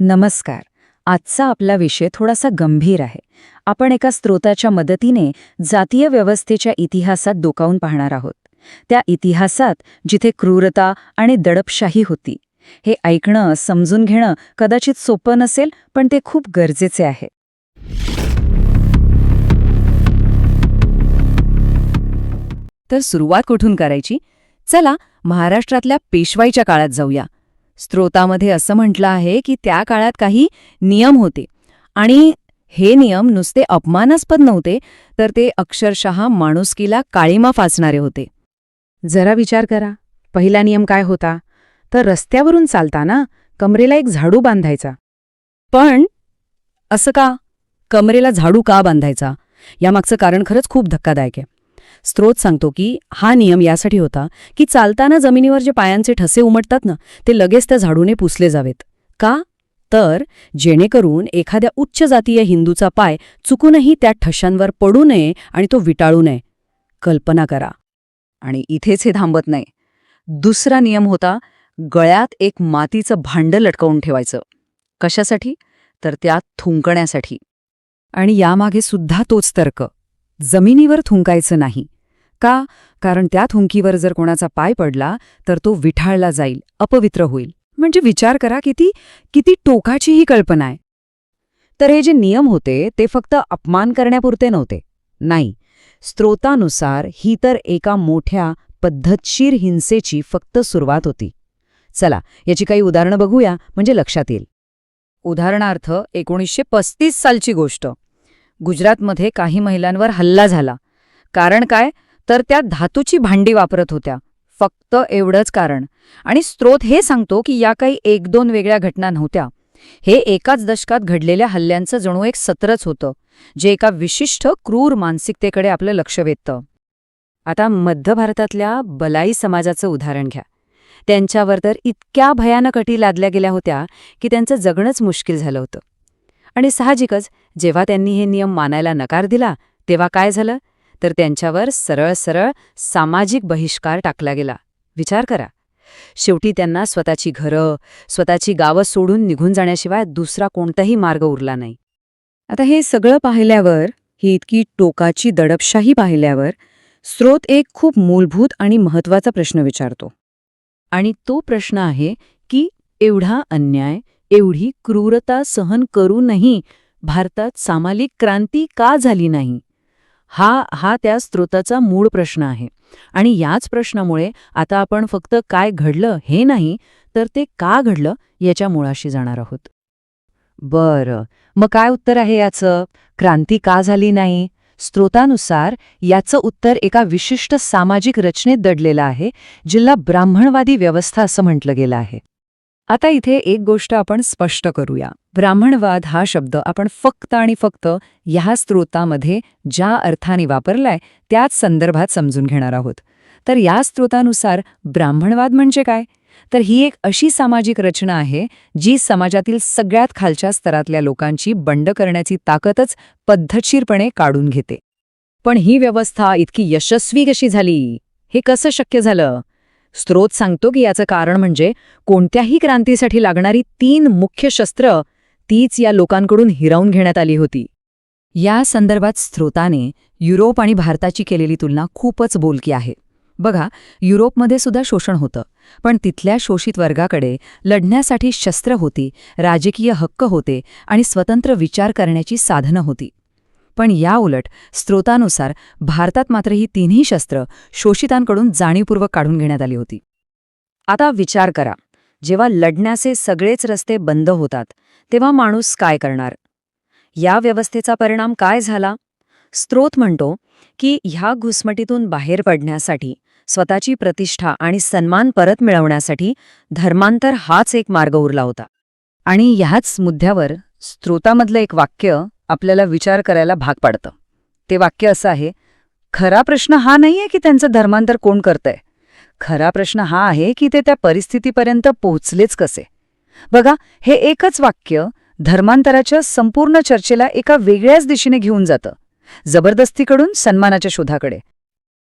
नमस्कार. आजचा आपला विषय थोडासा गंभीर आहे. आपण एका स्रोताच्या मदतीने जातीय व्यवस्थेच्या इतिहासात डोकावून पाहणार आहोत. त्या इतिहासात जिथे क्रूरता आणि दडपशाही होती. हे ऐकणं समजून घेणं कदाचित सोपं नसेल पण ते खूप गरजेचे आहे. तर सुरुवात कुठून करायची? चला महाराष्ट्रातल्या पेशवाईच्या काळात जाऊया. स्त्रोतामध्ये असं म्हटलं आहे की त्या काळात काही नियम होते. आणि हे नियम नुसते अपमानास्पद नव्हते तर ते अक्षरशः माणुसकीला काळीमा फासणारे होते. जरा विचार करा. पहिला नियम काय होता? तर रस्त्यावरून चालताना कमरेला एक झाडू बांधायचा. पण असं का? कमरेला झाडू का बांधायचा? यामागचं कारण खरंच खूप धक्कादायक आहे. स्त्रोत सांगतो की हा नियम यासाठी होता की चालताना जमिनीवर जे पायांचे ठसे उमटतात ना ते लगेच त्या झाडूने पुसले जावेत. का? तर जेणेकरून एखाद्या उच्च जातीय हिंदूचा पाय चुकूनही त्या ठशांवर पडू नये आणि तो विटाळू नये. कल्पना करा. आणि इथेच हे थांबत नाही. दुसरा नियम होता गळ्यात एक मातीचं भांडं लटकवून ठेवायचं. कशासाठी? तर त्यात थुंकण्यासाठी. आणि यामागे सुद्धा तोच तर्क. जमिनीवर थुंकायचं नाही. का? कारण त्या थुंकीवर जर कोणाचा पाय पडला तर तो विठाळला जाईल अपवित्र होईल. म्हणजे विचार करा किती किती टोकाची ही कल्पना आहे. तर हे जे नियम होते ते फक्त अपमान करण्यापुरते नव्हते. नाही. स्त्रोतानुसार ही तर एका मोठ्या पद्धतशीर हिंसेची फक्त सुरुवात होती. चला याची काही उदाहरणं बघूया म्हणजे लक्षात येईल. उदाहरणार्थ एकोणीसशे पस्तीस सालची गोष्ट. गुजरातमध्ये काही महिलांवर हल्ला झाला. कारण काय? तर त्या धातूची भांडी वापरत होत्या. फक्त एवढंच कारण. आणि स्त्रोत हे सांगतो की या काही एक दोन वेगळ्या घटना नव्हत्या. हे एकाच दशकात घडलेल्या हल्ल्यांचं जणू एक सत्रच होतं जे एका विशिष्ट क्रूर मानसिकतेकडे आपलं लक्ष वेधतं. आता मध्य भारतातल्या बलाई समाजाचं उदाहरण घ्या. त्यांच्यावर तर इतक्या भयानक अटी लादल्या गेल्या होत्या की त्यांचं जगणंच मुश्किल झालं होतं. आणि साहजिकच जेव्हा त्यांनी हे नियम मानायला नकार दिला तेव्हा काय झालं? तर त्यांच्यावर सरळ सरळ सामाजिक बहिष्कार टाकला गेला. विचार करा. शेवटी त्यांना स्वतःची घरं स्वतःची गावं सोडून निघून जाण्याशिवाय दुसरा कोणताही मार्ग उरला नाही. आता हे सगळं पाहिल्यावर ही इतकी टोकाची दडपशाही पाहिल्यावर स्रोत एक खूप मूलभूत आणि महत्त्वाचा प्रश्न विचारतो. आणि तो प्रश्न आहे की एवढा अन्याय एवढी क्रूरता सहन करूनही भारतात सामाजिक क्रांती का झाली नाही? हा हा त्या स्रोताचा मूळ प्रश्न आहे. आणि याच प्रश्नामुळे आता आपण फक्त काय घडलं हे नाही तर ते का घडलं याच्या मुळाशी जाणार आहोत. बरं. मग काय उत्तर आहे याचं? क्रांती का झाली नाही? स्त्रोतानुसार याचं उत्तर एका विशिष्ट सामाजिक रचनेत दडलेलं आहे जिल्हा ब्राह्मणवादी व्यवस्था असं म्हटलं गेलं आहे. आता इथे एक गोष्ट आपण स्पष्ट करूया. ब्राह्मणवाद हा शब्द आपण फक्त आणि फक्त ह्या स्त्रोतामध्ये ज्या अर्थाने वापरलाय त्याच संदर्भात समजून घेणार आहोत. तर या स्त्रोतानुसार ब्राह्मणवाद म्हणजे काय? तर ही एक अशी सामाजिक रचना आहे जी समाजातील सगळ्यात खालच्या स्तरातल्या लोकांची बंड करण्याची ताकदच पद्धतशीरपणे काढून घेते. पण ही व्यवस्था इतकी यशस्वी कशी झाली? हे कसं शक्य झालं? स्त्रोत सांगतो की याचं कारण म्हणजे कोणत्याही क्रांतीसाठी लागणारी तीन मुख्य शस्त्र तीच या लोकांकडून हिरावून घेण्यात आली होती. या संदर्भात स्त्रोताने युरोप आणि भारताची केलेली तुलना खूपच बोलकी आहे. बघा युरोपमध्ये सुद्धा शोषण होतं पण तिथल्या शोषित वर्गाकडे लढण्यासाठी शस्त्र होती राजकीय हक्क होते आणि स्वतंत्र विचार करण्याची साधनं होती. पण या उलट स्त्रोतानुसार भारतात मात्र ही तिन्ही शस्त्र शोषितांकडून जाणीवपूर्वक काढून घेण्यात आली होती. आता विचार करा जेव्हा लढण्याचे सगळेच रस्ते बंद होतात तेव्हा माणूस काय करणार? या व्यवस्थेचा परिणाम काय झाला? स्त्रोत म्हणतो की ह्या घुसमटीतून बाहेर पडण्यासाठी स्वतःची प्रतिष्ठा आणि सन्मान परत मिळवण्यासाठी धर्मांतर हाच एक मार्ग उरला होता. आणि ह्याच मुद्द्यावर स्त्रोतामधलं एक वाक्य आपल्याला विचार करायला भाग पाडतं. ते वाक्य असं आहे खरा प्रश्न हा नाहीये की त्यांचं धर्मांतर कोण करतंय. खरा प्रश्न हा आहे की ते त्या परिस्थितीपर्यंत पोहोचलेच कसे. बघा हे एकच वाक्य धर्मांतराच्या संपूर्ण चर्चेला एका वेगळ्याच दिशेने घेऊन जातं जबरदस्तीकडून सन्मानाच्या शोधाकडे.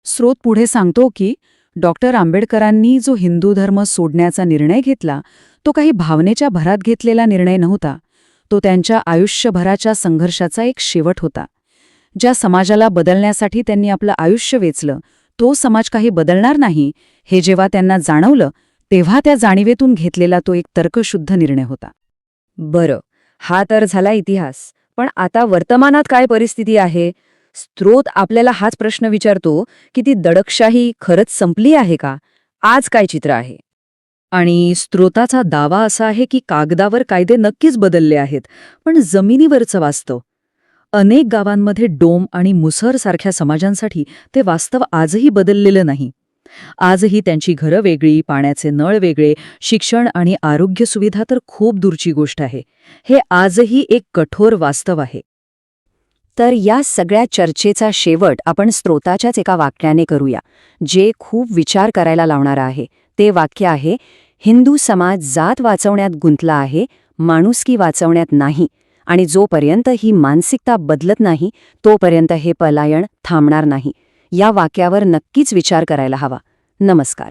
स्रोत पुढे सांगतो की डॉक्टर आंबेडकरांनी जो हिंदू धर्म सोडण्याचा निर्णय घेतला तो काही भावनेच्या भरात घेतलेला निर्णय नव्हता. तो त्यांच्या आयुष्यभराच्या संघर्षाचा एक शेवट होता. ज्या समाजाला बदलण्यासाठी त्यांनी आपलं आयुष्य वेचलं तो समाज काही बदलणार नाही हे जेव्हा त्यांना जाणवलं तेव्हा त्या जाणीवेतून घेतलेला तो एक तर्कशुद्ध निर्णय होता. बरं हा तर झाला इतिहास पण आता वर्तमानात काय परिस्थिती आहे? स्त्रोत आपल्याला हाच प्रश्न विचारतो की ती दडकशाही खरंच संपली आहे का? आज काय चित्र आहे? आणि स्त्रोताचा दावा असा आहे की कागदावर कायदे नक्कीच बदलले आहेत पण जमिनीवरचं वास्तव. अनेक गावांमध्ये डोम आणि मुसहर सारख्या समाजांसाठी ते वास्तव आजही बदललेलं नाही. आजही त्यांची घरं वेगळी पाण्याचे नळ वेगळे शिक्षण आणि आरोग्य सुविधा तर खूप दूरची गोष्ट आहे. हे आजही एक कठोर वास्तव आहे. तर या सगळ्या चर्चेचा शेवट आपण स्त्रोताच्याच एका वाक्याने करूया जे खूप विचार करायला लावणारं आहे. ते वाक्य आहे हिंदू समाज जात वाचवण्यात गुंतला आहे माणुसकी वाचवण्यात नाही आणि जोपर्यंत ही मानसिकता बदलत नाही तोपर्यंत हे पलायन थांबणार नाही. या वाक्यावर नक्कीच विचार करायला हवा. नमस्कार.